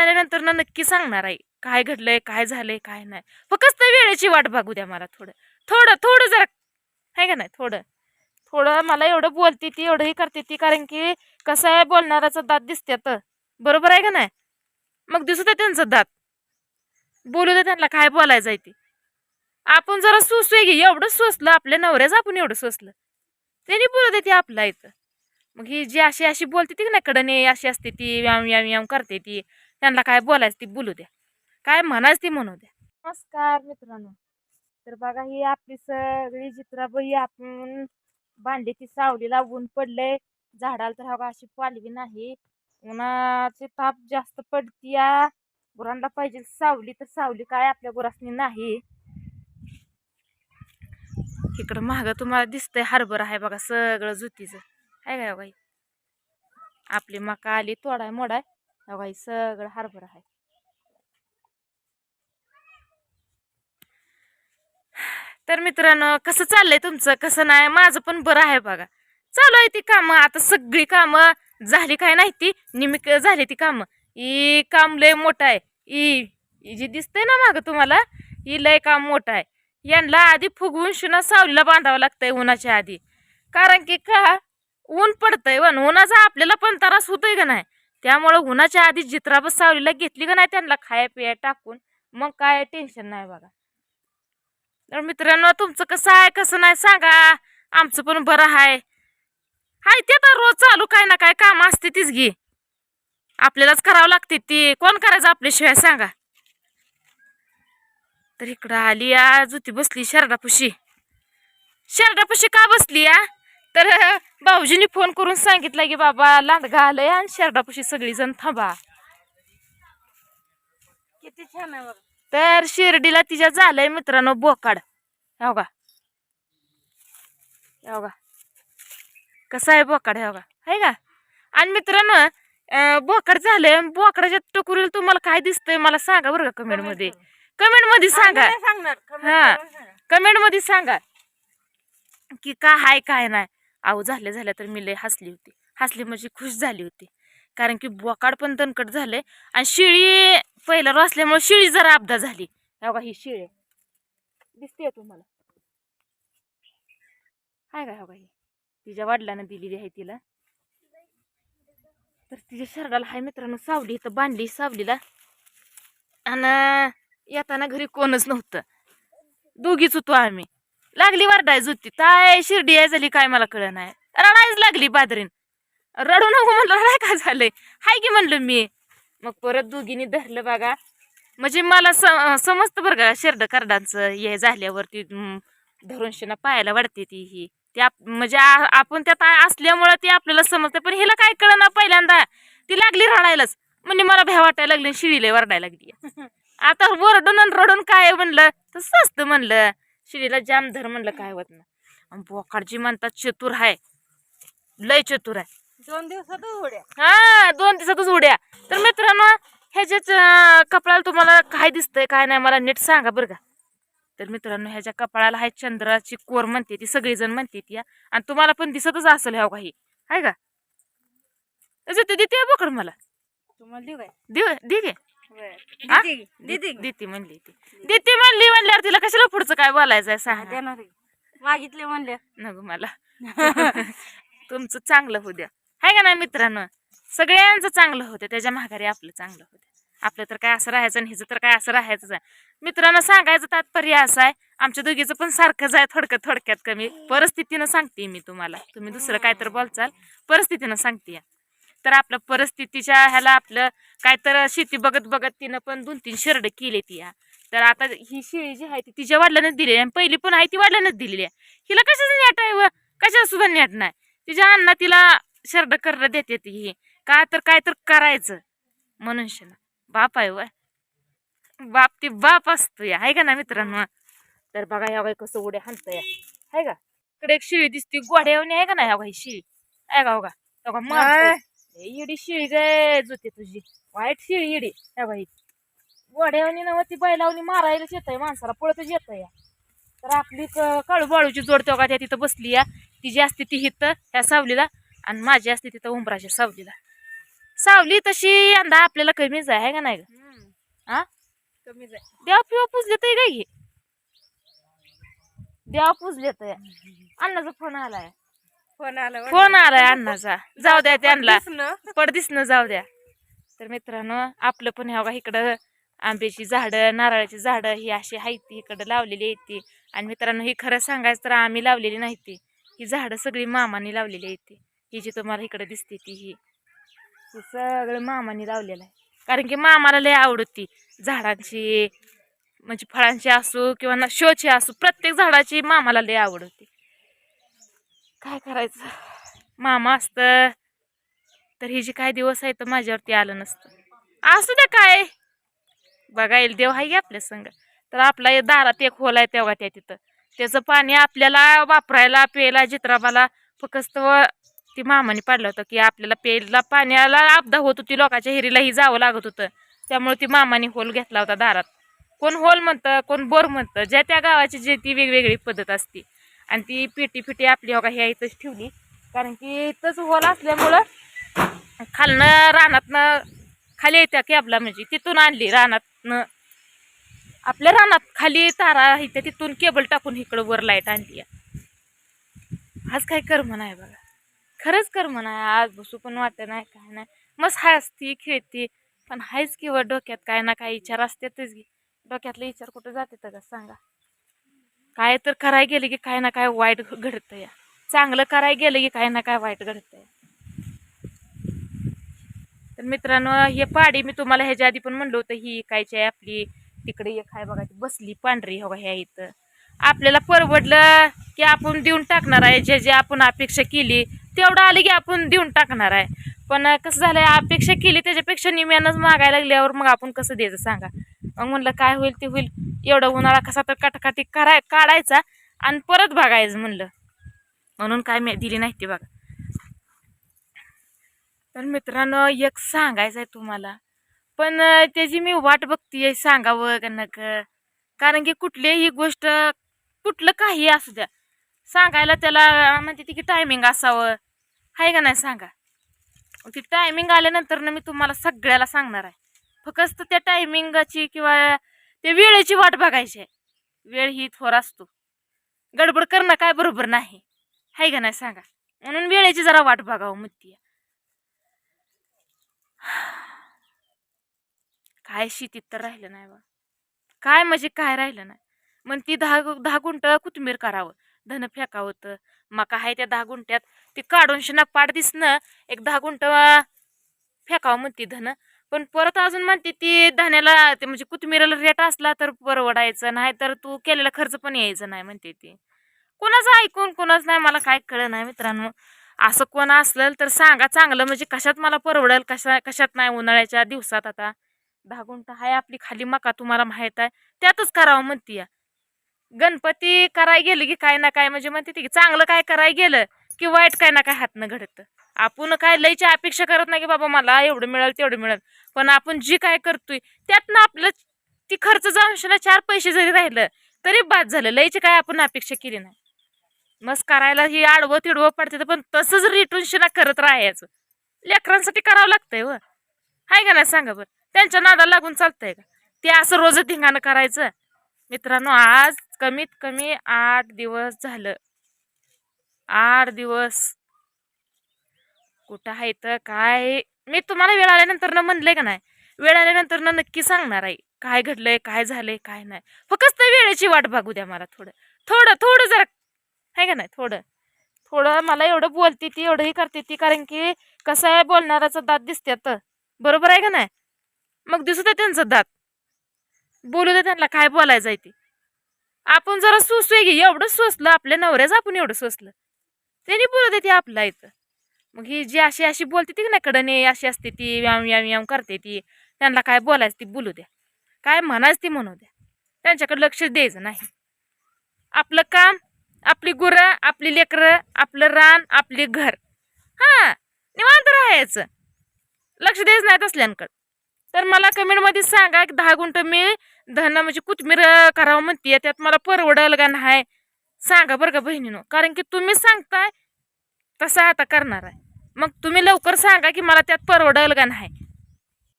आल्यानंतर ना नक्की सांगणार आहे काय घडलंय काय झालंय काय नाही. फक्त वेळेची वाट बघू द्या मला थोडं. थोडं थोडं जरा आहे का नाही? थोडं. थोडं मला एवढं बोलते ती एवढंही करते ती कारण की कसं आहे बोलणाराचा दात दिसत्यात बरोबर आहे का नाही? मग दिसू दे त्यांचं दात. बोलू दे त्यांना काय बोलायचं आहे ते. आपण जरा सोसूय घे. एवढं सोसलं आपल्या नवऱ्याच आपण एवढं सोसलं. त्यांनी बोलू दे ते आपला इथं. मग ही जी अशी अशी बोलते ती ना कडने अशी असते ती व्याम व्याम व्याम करते ती. त्यांना काय बोलायचं ती बोलू द्या. काय म्हणायचं ती म्हणू द्या. नमस्कार मित्रांनो. तर बघा ही आपली सगळी जित्राबाई आपण भांडी ती सावलीला ऊन पडलंय. झाडाला तर हवा अशी पालवी नाही. उन्हाचे ताप जास्त पडतीया. गुरांना पाहिजे सावली तर सावली काय आपल्या गुरासनी नाही. इकडं महाग तुम्हाला दिसतंय हरभरा आहे बघा सगळं जुतीचं. आहे काय हो बाई? आपली मका आली तोडाय मोडाय. बाई सगळं हरभरा आहे. तर मित्रांनो कसं चाललंय तुमचं? कसं नाही? माझं पण बरं आहे बघा. चालू आहे ती कामं. आता सगळी कामं झाली काय नाही ती? निमिक झाली ती कामं. ई काम लय मोठं आहे. ई जी दिसतंय ना मागं तुम्हाला ही लय काम मोठं आहे. यांना आधी फुगवून शिना सावलीला बांधावं लागतंय उन्हाच्या आधी. कारण की का? ऊन पडतंय वन उन्हाचा आपल्याला पण त्रास होतोय का नाही? त्यामुळं उन्हाच्या आधी जित्राबस सावलीला घेतली का नाही त्यांना खाया पिया टाकून मग काय टेन्शन नाही बघा. तर मित्रांनो तुमचं कसं आहे कसं नाही सांगा. आमचं पण बरं आहे. हाय ते तर रोज चालू काय ना काय काम असते तीच घे आपल्यालाच करावं लागते ती. कोण करायचं आपल्याशिवाय सांगा. तर इकडं आली या जुती बसली शरडापुशी. शरडापुशी का बसली या तर भाऊजीने फोन करून सांगितलं की बाबा लांडगा आलंय आणि शरडापुशी सगळी जण थांबा. किती छान आहे तर शिर्डीला तिच्या झालंय मित्रांनो बोकाड. हो का? हो का? कसं आहे बोकाड हो का? आहे का? आणि मित्रांनो बोकाड झालंय बोकडाच्या टकुरीला तुम्हाला काय दिसतंय मला सांगा बरं का कमेंटमध्ये कमेंटमध्ये सांगा. हा. कमेंटमध्ये सांगा. की का हाय काय नाही. अहो झाल्या झाल्या तर मी लय हसली होती. हसली म्हणजे खुश झाली होती. कारण की बोकाड पण तणकट झाले आणि शिळी पहिला रोसल्यामुळे शिळी जरा अपघात झाली. का ही शिळी. दिसते तुम्हाला? हाय का हो का ही? तिच्या वडिलानं दिलेली आहे तिला. तर तिच्या शरडाला हाय मित्रांनो सावली इथं बांधली सावलीला. आणि येताना घरी कोणच नव्हतं. दोघीच होतो आम्ही. लागली वरडाय होती काय शिर्डी आहे झाली काय मला कळ नाही. रडायच लागली बादरीन. रडू नको म्हणलं रडाय काय झालंय? हाय की म्हणलं मी. मग परत दोघींनी धरलं बघा. म्हणजे मला समजतं बरं का शेरड कार्डांचं हे झाल्यावरती धरून शिना पायाला वाढते ती ही. ते आप म्हणजे आपण त्यात असल्यामुळं ती आपल्याला समजतं पण हिला काय कळ ना पहिल्यांदा. ती लागली रडायलाच. म्हणजे मला भ्या वाटायला लागली शिडीला वरडायला लागली. आता वरडून आणि रडून काय म्हणलं? तसं असतं म्हणलं. शिडीला जाम धर म्हणलं काय होत ना आणि बोकाडजी म्हणतात चतुर आहे लय चतुर आहे दोन दिवसात उड्या. हा दोन दिवसातच उड्या. तर मित्रांनो ह्याच्याच कपाळाला तुम्हाला काय दिसतंय काय नाही मला नीट सांगा बरं का. तर मित्रांनो ह्याच्या कपाळाला हाय चंद्राची कोर म्हणते ती सगळीजण म्हणते ती. आणि तुम्हाला पण दिसतच असेल ह्या काही. आहे का? त्याचं ते देते बोकड मला. तुम्हाला देऊ काय? दे दे घे बरं. हा? देते की? देते की? देते म्हणली ती. देते म्हणली म्हणल्यावर तिला कशाला पुढचं काय बोलायचंय हा, सांग. देणार की. मागितले म्हणले. नको मला. तुमचं चांगलं होऊ द्या. हाय का नाही मित्रांनो? सगळ्यांचं चांगलं होतं त्याच्या माघारी आपलं चांगलं होतं आपलं तर काय असं राहायचं आणि हिचं तर काय असं राहायचंच आहे. मित्रांनो सांगायचं तात्पर्य असं आहे. आमच्या दोघीचं पण सारखंच आहे थोडक्यात थोडक्यात कमी. परिस्थितीनं सांगते मी तुम्हाला. तुम्ही दुसरं काय तर बोलचाल. परिस्थितीनं सांगते तर आपलं परिस्थितीच्या ह्याला आपलं काय तर शेती बघत बघत तिनं पण दोन तीन शरड केली ती या तर आता ही शेळी जी आहे ती तिच्या वडिलांनाच दिली आहे आणि पहिली पण आहे ती वडिलांनाच दिलेली आहे. हिला कशाचं नेट आहे व? कशा सुद्धा नेट नाही. तिच्या अण्णा तिला शरड करणं देते ती ही. का तर काय तर करायचं म्हणून बाप आहे व बाप ती बाप असतो या आहे का ना मित्रांनो? तर बघा या बाई कसं उड्या हाणतं या आहे का? इकडे एक शिळी दिसते गोड्यावणी आहे का नाही? ह्या बाई शिळी. आहे का हो का? हो का येडी शिळी गे जुते तुझी. वाईट शिळी येडी ह्या बाई. गोड्यावणी नव्ह ती बैलावणी मारायलाच येत आहे माणसाला पळतच येत या. तर आपली क- काळू बाळूची जोड तेव्हा त्या तिथं बसली या. तिची असते ती हिथं ह्या सावलीला. आणि माझी असते तिथं उंबराच्या सावलीला. सावली तशी यंदा आपल्याला कमीच आहे है का नाही ग? आ? कमीच आहे. देवा पिवा पुजले तर काय घे देवा पुजले तर अण्णाचा फोन आलाय. फोन आला फोन आलाय अण्णाचा जाऊ द्या त्यांना. दिसणं. पडदिसनं जाऊ द्या. तर मित्रांनो आपलं पण ह्या बघा इकडं आंब्याची झाडं नारळाची झाडं ही अशी आहेत ती इकडं लावलेली आहेत ती. आणि मित्रांनो ही खरं सांगायचं तर आम्ही लावलेली नाही ती. ही झाडं सगळी मामाने लावलेली आहेत ती. ही जी तुम्हाला इकडं दिसते ती ही. ही सगळं मामाने लावलेलं आहे. कारण की मामाला लय आवडती झाडांची म्हणजे फळांची असो किंवा ना शोची असो प्रत्येक झाडाची मामाला लय आवड होती काय करायचं? मामा असतं तर ही जी काय दिवस आहे तर माझ्यावरती आलं नसतं. असू द्या काय. बघायला देव आहे की आपल्या संग. तर आपला दारात एक होल आहे तेव्हा त्या तिथं. त्याचं पाणी आपल्याला वापरायला प्यायला जित्राबाला फक्त व ती मामाने पाडलं होतं की आपल्याला प्यायला पाण्याला आपदा होत होती लोकांच्या हिरीलाही जावं लागत होतं. त्यामुळे ती मामाने होल घेतला होता दारात. कोण होल म्हणतं कोण बोर म्हणतं ज्या त्या गावाची जी ती वेगवेगळी पद्धत असते. आणि ती पिटी पिटी आपली हो का ह्या इथंच ठेवली. कारण की इथंच होल असल्यामुळं खालनं रानातनं खाली येत्या कॅबला म्हणजे तिथून आणली रानातनं. आपल्या रानात खाली तारा इथे तिथून केबल टाकून इकडं वर लाइट आणली. आज काय कर नाही बघा. खरंच कर नाही. आज बसू पण वाटत नाही काय नाही. मस्त हसती खेळती. पण हायच किंवा डोक्यात? काय ना काय विचार असतातच की. डोक्यातले विचार कुठं जाते का सांगा. काय तर कराय गेलं की काय ना काय वाईट घडतं या चांगलं कराय गेलं की काय ना काय वाईट घडतंय. तर मित्रांनो हे पाडी मी तुम्हाला ह्याच्या आधी पण म्हणलं होतं ही कायची आहे आपली? तिकडे एक आहे बघा ती बसली पांढरी हो ह्या इथं. आपल्याला परवडलं की आपण देऊन टाकणार आहे जे जे आपण अपेक्षा केली तेवढं आलं की आपण देऊन टाकणार आहे. पण कसं झालंय अपेक्षा केली त्याच्यापेक्षा निम्यानंच मागायला लागल्यावर मग आपण कसं द्यायचं सांगा? मग म्हणलं काय होईल ते होईल. एवढा उन्हाळा कसा तर काटाकाटी कराय काढायचा आणि परत बघायचं म्हणलं. म्हणून काय मी दिली नाही ती बघा. तर मित्रांनो एक सांगायचं आहे तुम्हाला. पण त्याची मी वाट बघतीये सांगावं का नका? कारण की कुठलीही गोष्ट कुठलं काही असू द्या सांगायला त्याला म्हणते ती की टायमिंग असावं. आहे का नाही सांगा? ती टायमिंग आल्यानंतर ना मी तुम्हाला सगळ्याला सांगणार आहे. फक्त त्या टायमिंगची किंवा ते वेळेची वाट बघायची. आहे वेळ ही थोर असतो. गडबड करणं काय बरोबर नाही. आहे का नाही सांगा? म्हणून वेळेची जरा वाट बघावं म्हणते काय शेतीत तर राहिलं नाही बा. काय म्हणजे काय राहिलं नाही. मग ती दहा गु- दहा गुंट कोथिंबीर करावं. धन फेकावं मका आहे त्या दहा गुंट्यात ती काढून शिना पाड दिसणं. एक दहा गुंट फेकावं म्हणती धन. पण परत अजून म्हणते ती धान्याला ते म्हणजे कोथिंबीराला रेट असला तर परवडायचं नाही तर तू केलेला खर्च पण यायचं नाही म्हणते ती. कोणाचं ऐकून कोणाच नाही मला काय कळलं नाही मित्रांनो. असं कोण असलं तर सांगा चांगलं म्हणजे कशात मला परवडेल कशा कशात नाही उन्हाळ्याच्या दिवसात आता. दहा गुंठ आहे आपली खाली मका तुम्हाला माहीत आहे त्यातच करावं म्हणती या. गणपती कराय गेलं की काय ना काय म्हणजे म्हणते ती की चांगलं काय कराय गेलं की वाईट काय ना काय हातनं घडतं. आपण काय लयची अपेक्षा करत नाही की बाबा मला एवढं मिळेल तेवढं मिळेल. पण आपण जी काय करतोय त्यातनं आपलं ती खर्च जाऊन चार पैसे जरी राहिलं तरी बाद झालं. लयची काय आपण अपेक्षा केली नाही. मस्त करायला ही आडवं तिडवं पडते पण तसंच रिटून शिना करत राहायचं. लेकरांसाठी करावं लागतंय व. हाय का नाही सांगा बरं? त्यांच्या नादाला लागून चालतंय का? ते असं रोज धिंगाणं करायचं. मित्रांनो आज कमीत कमी आठ दिवस झालं. आठ दिवस. कुठं आहे तर काय? मी तुम्हाला वेळ आल्यानंतर ना म्हणलंय का नाही? वेळ आल्यानंतर ना नक्की सांगणार आहे. काय घडलंय काय झालंय काय नाही. फक्त वेळेची वाट बघू द्या मला थोडं. थोडं थोडं जरा. आहे का नाही? थोडं. थोडं मला एवढं बोलते ती एवढंही करते ती कारण की कसं आहे बोलणाराचा दात दिसत्यात बरोबर आहे का नाही? मग दिसू दे त्यांचं दात. बोलू दे त्यांना काय बोलायचं आहे ते. आपण जरा सुसू घे एवढं सोसलं आपल्या नवऱ्याचं आपण एवढं सोसलं. त्यांनी बोलत दे ते आपला इथं. मग ही जी अशी अशी बोलते ती ना कडने अशी असते ती व्याम व्याम व्याम करते ती. त्यांना काय बोलायचं ती बोलू द्या. काय म्हणायचं ती म्हणू द्या. त्यांच्याकडे लक्ष द्यायचं नाही. आपलं काम आपली गुरं आपली लेकरं आपलं रान आपले घर. हां निवांत राहायचं. लक्ष द्यायचं नाही असल्यांकडं तर मला कमेंटमध्ये सांगा की दहा गुंठ मी धन म्हणजे कोथमीर करावं म्हणते त्यात मला परवडल का नाही? सांगा बरं का बहिणीनं कारण की तुम्ही सांगताय तसं आता करणार आहे. मग तुम्ही लवकर सांगा की मला त्यात परवडेल का नाही.